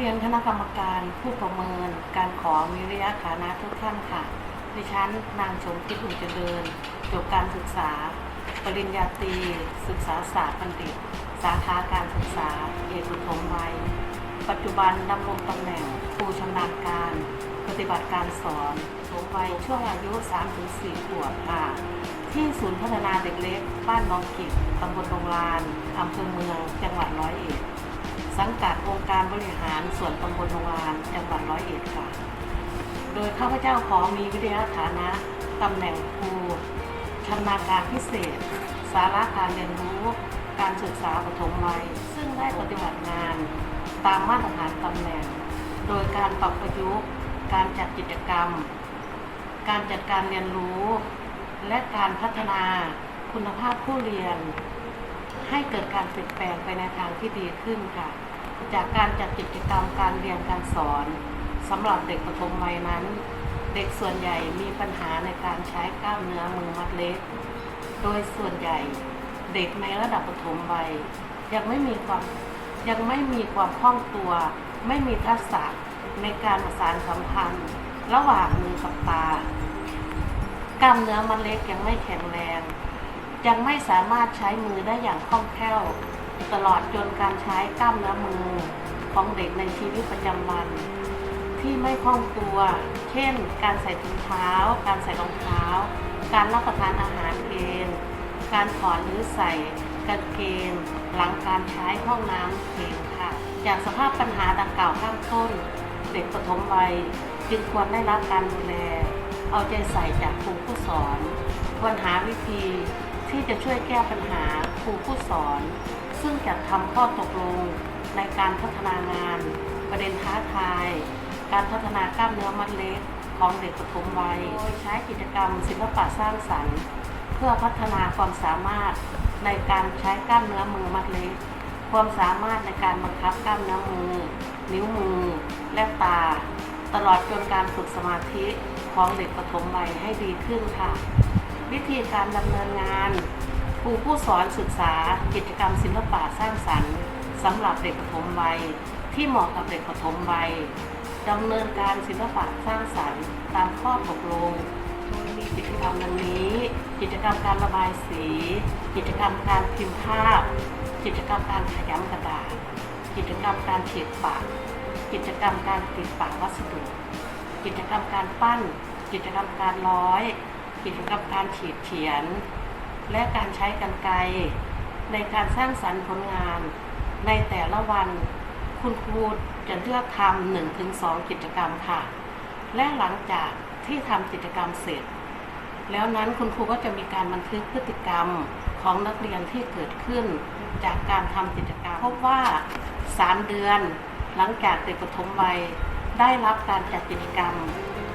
เรียนคณะกรรมการผู้ประเมิน การขอวิริยะฐานะทุกท่านค่ะ ดิฉันนางชมพิษอุ่นเจริญจบการศึกษา ปริญญาตรีศึกษาศาสตร์บัณฑิต สาขาการศึกษา เอกอุทมวัย ปัจจุบันดำรงตำแหน่งครูชำนาญการ ปฏิบัติการสอนสมวัยช่วงอายุ 3-4 ขวบค่ะ ที่ศูนย์พัฒนาเด็กเล็ก บ้านหน้องกิจตำบลโรงลานอำเภอเมือง จังหวัดร้อยเอ็ด สังกัดองค์การบริหารส่วนตำบลโรงลานจังหวัดร้อยเอ็ดค่ะ โดยข้าพเจ้าขอมีวิทยาฐานะตำแหน่งครูชำนาญการพิเศษ สาระการเรียนรู้การศึกษาปฐมวัย ซึ่งได้ปฏิบัติงานตามมาตรฐานตำแหน่ง โดยการปรับประยุกต์ การจัดกิจกรรม การจัดการเรียนรู้ และการพัฒนาคุณภาพผู้เรียน ให้เกิดการเปลี่ยนแปลงไปในทางที่ดีขึ้นค่ะ จากการจัดกิจกรรมการเรียนการสอนสำหรับเด็กปฐมวัยนั้น เด็กส่วนใหญ่มีปัญหาในการใช้กล้ามเนื้อมือมัดเล็ก โดยส่วนใหญ่เด็กในระดับปฐมวัยยังไม่มีความยังไม่มีความคล่องตัว ไม่มีทักษะในการประสานสัมพันธ์ ระหว่างมือกับตากล้ามเนื้อมันเล็กยังไม่แข็งแรง ยังไม่สามารถใช้มือได้อย่างคล่องแคล่ว ตลอดจนการใช้กล้ามเนื้อมือของเด็กในชีวิตประจำวัน ที่ไม่คล่องตัว เช่น การใส่ถุงเท้า การใส่รองเท้า การรับประทานอาหารเอง การถอดหรือใส่กางเกงหลังการใช้ห้องน้ำเองค่ะ จากสภาพปัญหาดังกล่าวข้างต้น เด็กปฐมวัยจึงควรได้รับการดูแล เอาใจใส่จากครูผู้สอน ควรหาวิธีที่จะช่วยแก้ปัญหาครูผู้สอน ซึ่งจะทำข้อตกลงในการพัฒนางาน ประเด็นท้าทาย การพัฒนากล้ามเนื้อมัดเล็กของเด็กปฐมวัยโดยใช้กิจกรรมศิลปะสร้างสรรค์ เพื่อพัฒนาความสามารถในการใช้กล้ามเนื้อมือมัดเล็ก ความสามารถในการบังคับกล้ามเนื้อมือ นิ้วมือ และตา ตลอดจนการฝึกสมาธิของเด็กปฐมวัยให้ดีขึ้นค่ะ วิธีการดำเนินงาน ครูผู้สอนศึกษากิจกรรมศิลปะสร้างสรรค์สำหรับเด็กปฐมวัย ที่เหมาะกับเด็กปฐมวัยดำเนินการศิลปะสร้างสรรค์ ตามข้อตกลงโดยมีกิจกรรมดังนี้ กิจกรรมการระบายสี กิจกรรมการพิมพ์ภาพ กิจกรรมการขยำกระดาษ กิจกรรมการฉีดปาก กิจกรรมการติดปากวัสดุ กิจกรรมการปั้น กิจกรรมการร้อย กิจกรรมการฉีดเขียน และการใช้กรรไกรในการสร้างสรรค์ผลงาน ในแต่ละวันคุณครูจะเลือกทำหนึ่งถึงสองกิจกรรมค่ะ และหลังจากที่ทำกิจกรรมเสร็จ แล้วนั้นคุณครูก็จะมีการบันทึกพฤติกรรมของนักเรียนที่เกิดขึ้น จากการทำกิจกรรม พบว่า 3 เดือนหลังจากเด็กปฐมวัยได้รับการจัดกิจกรรม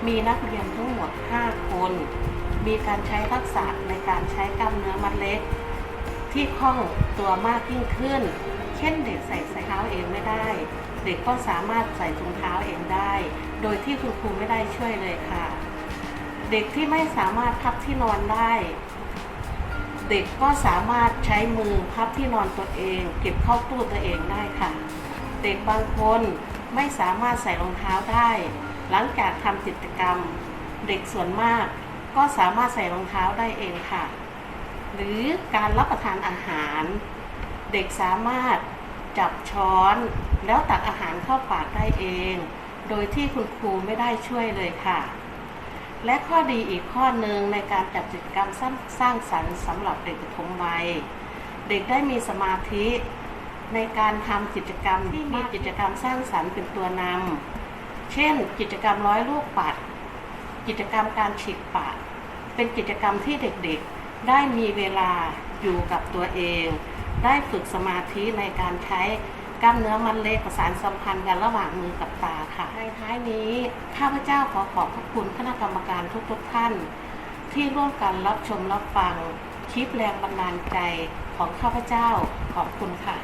มีนักเรียนทั้งหมด 5 คน มีการใช้ทักษะในการใช้กล้ามเนื้อมัดเล็ก ที่คล่องตัวมากยิ่งขึ้น เช่นเด็กใส่ใส่เท้าเองไม่ได้ เด็กก็สามารถใส่ถุงเท้าเองได้ โดยที่คุณครูไม่ได้ช่วยเลยค่ะ เด็กที่ไม่สามารถพับที่นอนได้ เด็กก็สามารถใช้มือพับที่นอนตัวเอง เก็บเข้าตู้ตัวเองได้ค่ะ เด็กบางคนไม่สามารถใส่รองเท้าได้ หลังจากทำกิจกรรม เด็กส่วนมาก ก็สามารถใส่รองเท้าได้เองค่ะ หรือการรับประทานอาหาร เด็กสามารถจับช้อนแล้วตักอาหารเข้าปากได้เอง โดยที่คุณครูไม่ได้ช่วยเลยค่ะ และข้อดีอีกข้อหนึ่งในการจัดกิจกรรมสร้างสร้างสรรค์สำหรับเด็กปฐมวัย เด็กได้มีสมาธิในการทำกิจกรรมที่มีกิจกรรมสร้างสรรค์เป็นตัวนำเช่น กิจกรรมร้อยลูกปัด กิจกรรมการฉีกปาก เป็นกิจกรรมที่เด็กๆ ได้มีเวลาอยู่กับตัวเอง ได้ฝึกสมาธิในการใช้กล้ามเนื้อมันเล็กประสานสัมพันธ์กันระหว่างมือกับตาค่ะในท้ายนี้ข้าพเจ้าขอขอบพระคุณคณะกรรมการทุกๆท่าน ที่ร่วมกันรับชมรับฟังคลิปแรงบันดาลใจของข้าพเจ้าขอบคุณค่ะ